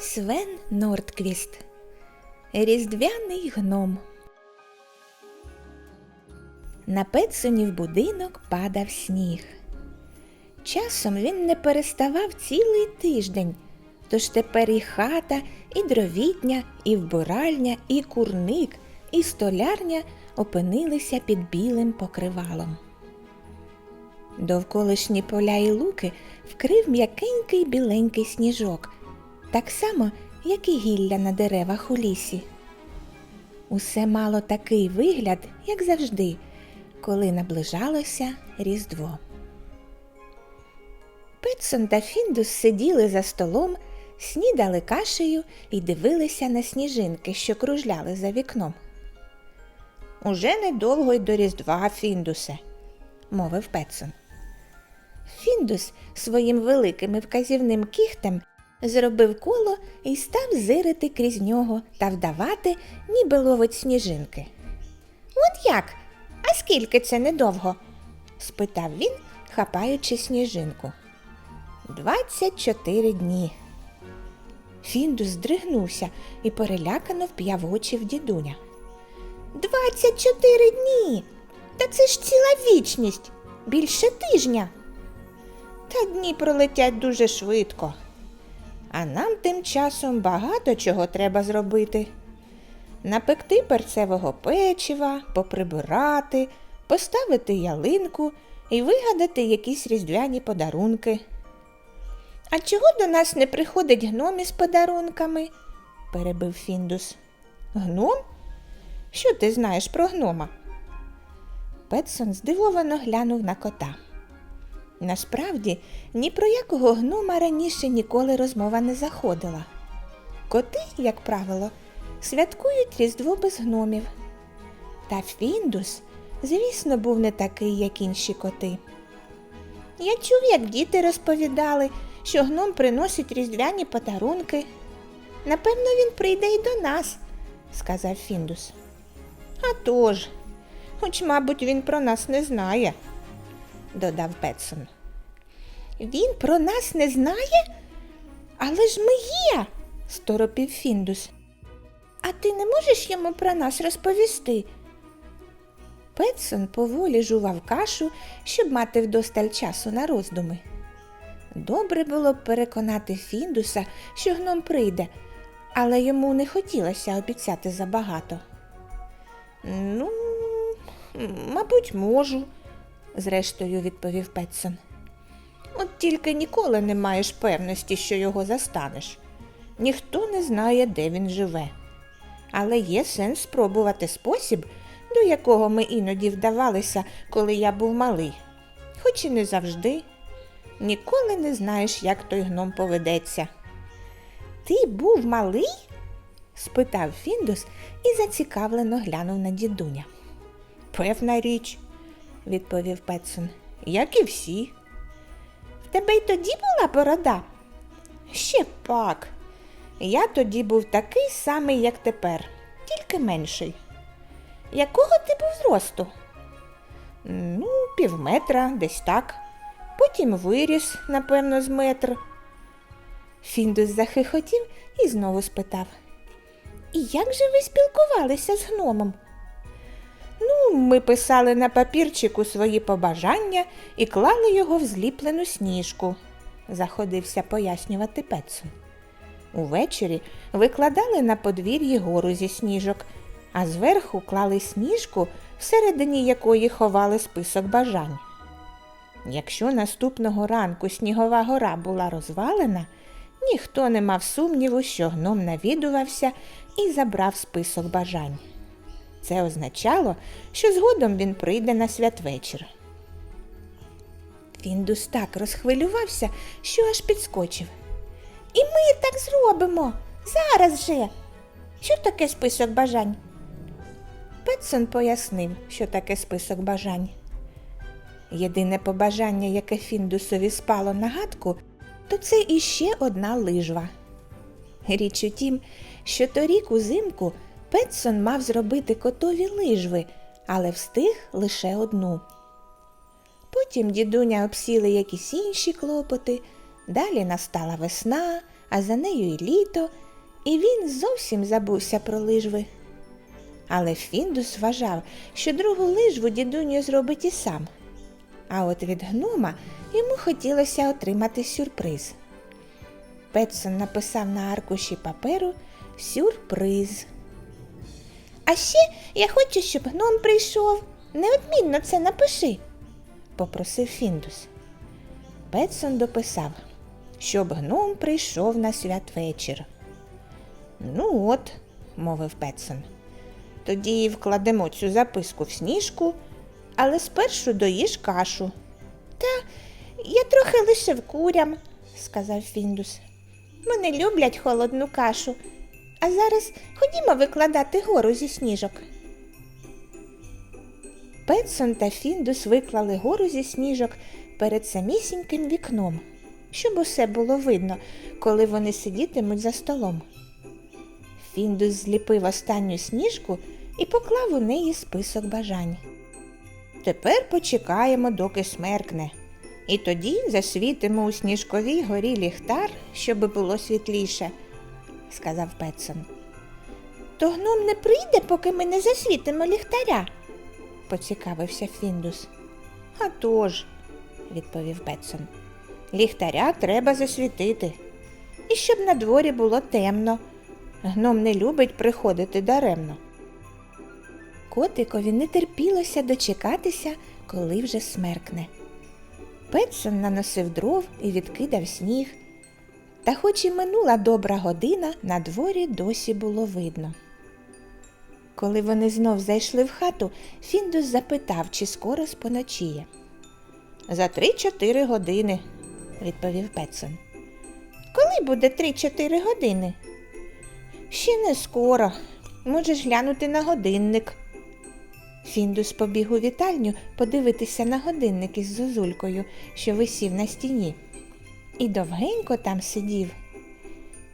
Свен Нордквіст Різдвяний гном. На Петсонів будинок падав сніг. Часом він не переставав цілий тиждень, тож тепер і хата, і дровітня, і вбиральня, і курник, і столярня опинилися під білим покривалом. Довколишні поля і луки вкрив м'якенький біленький сніжок, так само, як і гілля на деревах у лісі. Усе мало такий вигляд, як завжди, коли наближалося Різдво. Петсон та Фіндус сиділи за столом, снідали кашею і дивилися на сніжинки, що кружляли за вікном. Уже недовго й до Різдва, Фіндусе, мовив Петсон. Фіндус своїм великим і вказівним кіхтем зробив коло і став зирити крізь нього та вдавати, ніби ловить сніжинки. От як? А скільки це недовго? спитав він, хапаючи сніжинку. Двадцять чотири дні. Фіндус здригнувся і перелякано вп'яв очі в дідуня. Двадцять чотири дні. Та це ж ціла вічність, більше тижня. Та дні пролетять дуже швидко. А нам тим часом багато чого треба зробити. Напекти перцевого печива, поприбирати, поставити ялинку і вигадати якісь різдвяні подарунки. А чого до нас не приходить гном із подарунками? перебив Фіндус. Гном? Що ти знаєш про гнома? Петсон здивовано глянув на кота. Насправді, ні про якого гнома раніше ніколи розмова не заходила. Коти, як правило, святкують Різдво без гномів. Та Фіндус, звісно, був не такий, як інші коти. Я чув, як діти розповідали, що гном приносить різдвяні подарунки. Напевно, він прийде і до нас, сказав Фіндус. «А тож, хоч, мабуть, він про нас не знає, додав Петсон. Він про нас не знає? Але ж ми є, сторопів Фіндус. А ти не можеш йому про нас розповісти? Петсон поволі жував кашу, щоб мати вдосталь часу на роздуми. Добре було б переконати Фіндуса, що гном прийде, але йому не хотілося обіцяти забагато. Ну, мабуть, можу, зрештою відповів Петсон. От тільки ніколи не маєш певності, що його застанеш. Ніхто не знає, де він живе. Але є сенс спробувати спосіб, до якого ми іноді вдавалися, коли я був малий. Хоч і не завжди. Ніколи не знаєш, як той гном поведеться. Ти був малий? спитав Фіндус і зацікавлено глянув на дідуня. Певна річ, відповів Петсон, як і всі. В тебе й тоді була борода? Ще пак. Я тоді був такий самий, як тепер, тільки менший. Якого ти був зросту? Ну, півметра, десь так. Потім виріс, напевно, з метр. Фіндус захихотів і знову спитав. І як же ви спілкувалися з гномом? Ну, ми писали на папірчику свої побажання і клали його в зліплену сніжку, заходився пояснювати Петсон. Увечері викладали на подвір'ї гору зі сніжок, а зверху клали сніжку, всередині якої ховали список бажань. Якщо наступного ранку снігова гора була розвалена, ніхто не мав сумніву, що гном навідувався і забрав список бажань. Це означало, що згодом він прийде на святвечір. Фіндус так розхвилювався, що аж підскочив. І ми так зробимо. Зараз же. Що таке список бажань? Петсон пояснив, що таке список бажань. Єдине побажання, яке Фіндусові спало на гадку, то це іще одна лижва. Річ у тім, що торік узимку Петсон мав зробити котові лижви, але встиг лише одну. Потім дідуня обсіли якісь інші клопоти, далі настала весна, а за нею й літо, і він зовсім забувся про лижви. Але Фіндус вважав, що другу лижву дідуню зробить і сам. А от від гнома йому хотілося отримати сюрприз. Петсон написав на аркуші паперу сюрприз. А ще я хочу, щоб гном прийшов. Неодмінно це напиши, попросив Фіндус. Петсон дописав, щоб гном прийшов на святвечір. Ну от, мовив Петсон. Тоді вкладемо цю записку в сніжку, але спершу доїж кашу. Та я трохи лишив курям, сказав Фіндус. Вони люблять холодну кашу. А зараз ходімо викладати гору зі сніжок. Петсон та Фіндус виклали гору зі сніжок перед самісіньким вікном, щоб усе було видно, коли вони сидітимуть за столом. Фіндус зліпив останню сніжку і поклав у неї список бажань. Тепер почекаємо, доки смеркне, і тоді засвітимо у сніжковій горі ліхтар, щоб було світліше, сказав Петсон. То гном не прийде, поки ми не засвітимо ліхтаря, поцікавився Фіндус. «А тож», – відповів Петсон. Ліхтаря треба засвітити. І щоб на дворі було темно. Гном не любить приходити даремно. Котикові не терпілося дочекатися, коли вже смеркне. Петсон наносив дров і відкидав сніг. Та хоч і минула добра година, на дворі досі було видно. Коли вони знов зайшли в хату, Фіндус запитав, чи скоро споночіє. За три-чотири години, відповів Петсон. Коли буде три-чотири години? Ще не скоро. Можеш глянути на годинник. Фіндус побіг у вітальню подивитися на годинник із зозулькою, що висів на стіні. І довгенько там сидів.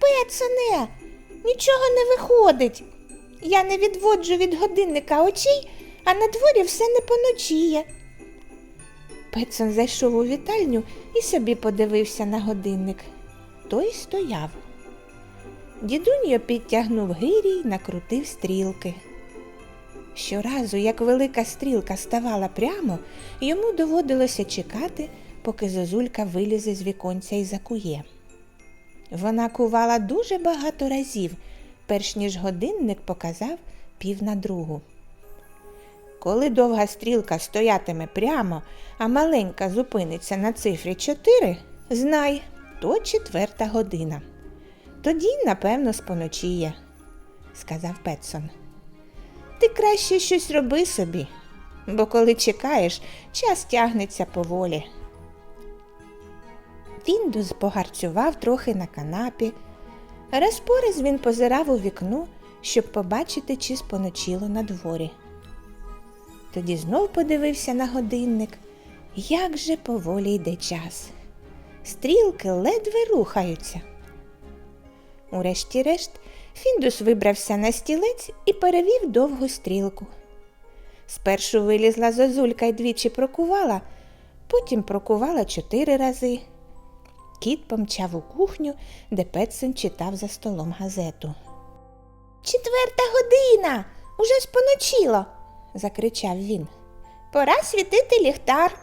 Петсоне, нічого не виходить. Я не відводжу від годинника очей, а на дворі все не поночіє. Петсон зайшов у вітальню і собі подивився на годинник. Той стояв. Дідуньо підтягнув гирі й накрутив стрілки. Щоразу, як велика стрілка ставала прямо, йому доводилося чекати, поки зозулька вилізе з віконця і закує. Вона кувала дуже багато разів, перш ніж годинник показав пів на другу. Коли довга стрілка стоятиме прямо, а маленька зупиниться на цифрі 4, знай, то четверта година. Тоді, напевно, споночіє, сказав Петсон. Ти краще щось роби собі, бо коли чекаєш, час тягнеться поволі. Фіндус погарцював трохи на канапі. Раз по раз він позирав у вікно, щоб побачити, чи споночило на дворі. Тоді знов подивився на годинник. Як же поволі йде час. Стрілки ледве рухаються. Урешті-решт, Фіндус вибрався на стілець і перевів довгу стрілку. Спершу вилізла зозулька й двічі прокувала, потім прокувала чотири рази. Кіт помчав у кухню, де Петсен читав за столом газету. Четверта година. Уже споночило, закричав він. Пора світити ліхтар.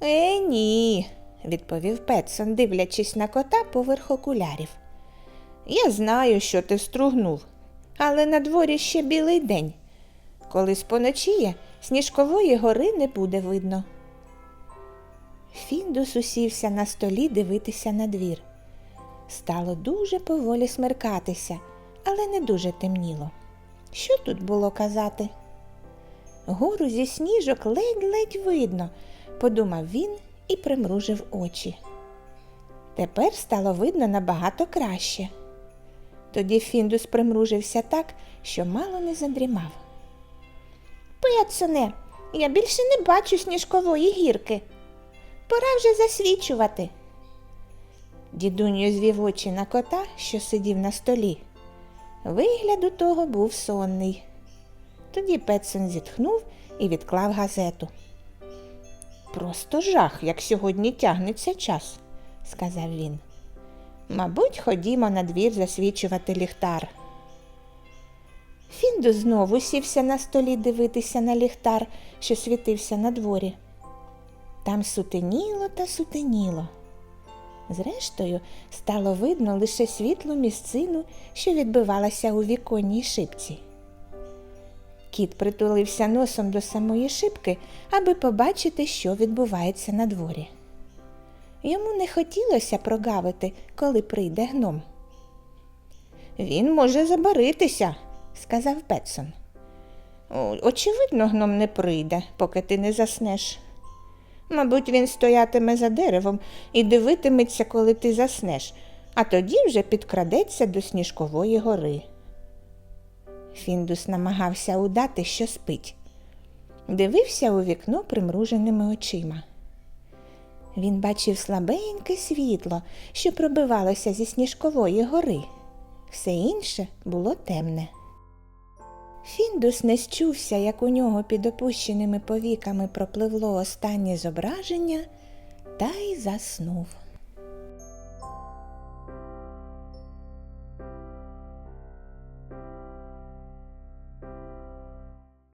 Е, ні, відповів Петсон, дивлячись на кота поверх окулярів. Я знаю, що ти стругнув, але на дворі ще білий день. Коли споночіє, сніжкової гори не буде видно. Фіндус усівся на столі дивитися на двір. Стало дуже поволі смеркатися, але не дуже темніло. Що тут було казати? Гору зі сніжок ледь-ледь видно, подумав він і примружив очі. Тепер стало видно набагато краще. Тоді Фіндус примружився так, що мало не задрімав. Петсоне, я більше не бачу сніжкової гірки. Пора вже засвічувати. Дідуньо звів очі на кота, що сидів на столі. Вигляд у того був сонний. Тоді Петсон зітхнув і відклав газету. Просто жах, як сьогодні тягнеться час, сказав він. Мабуть, ходімо на двір засвічувати ліхтар. Фіндус знову сівся на столі дивитися на ліхтар, що світився на дворі. Там сутеніло та сутеніло. Зрештою, стало видно лише світлу місцину, що відбивалася у віконній шибці. Кіт притулився носом до самої шибки, аби побачити, що відбувається на дворі. Йому не хотілося прогавити, коли прийде гном. Він може забаритися, сказав Петсон. Очевидно, гном не прийде, поки ти не заснеш. Мабуть, він стоятиме за деревом і дивитиметься, коли ти заснеш, а тоді вже підкрадеться до сніжкової гори. Фіндус намагався удати, що спить. Дивився у вікно примруженими очима. Він бачив слабеньке світло, що пробивалося зі сніжкової гори. Все інше було темне. Фіндус не счувся, як у нього під опущеними повіками пропливло останнє зображення, та й заснув.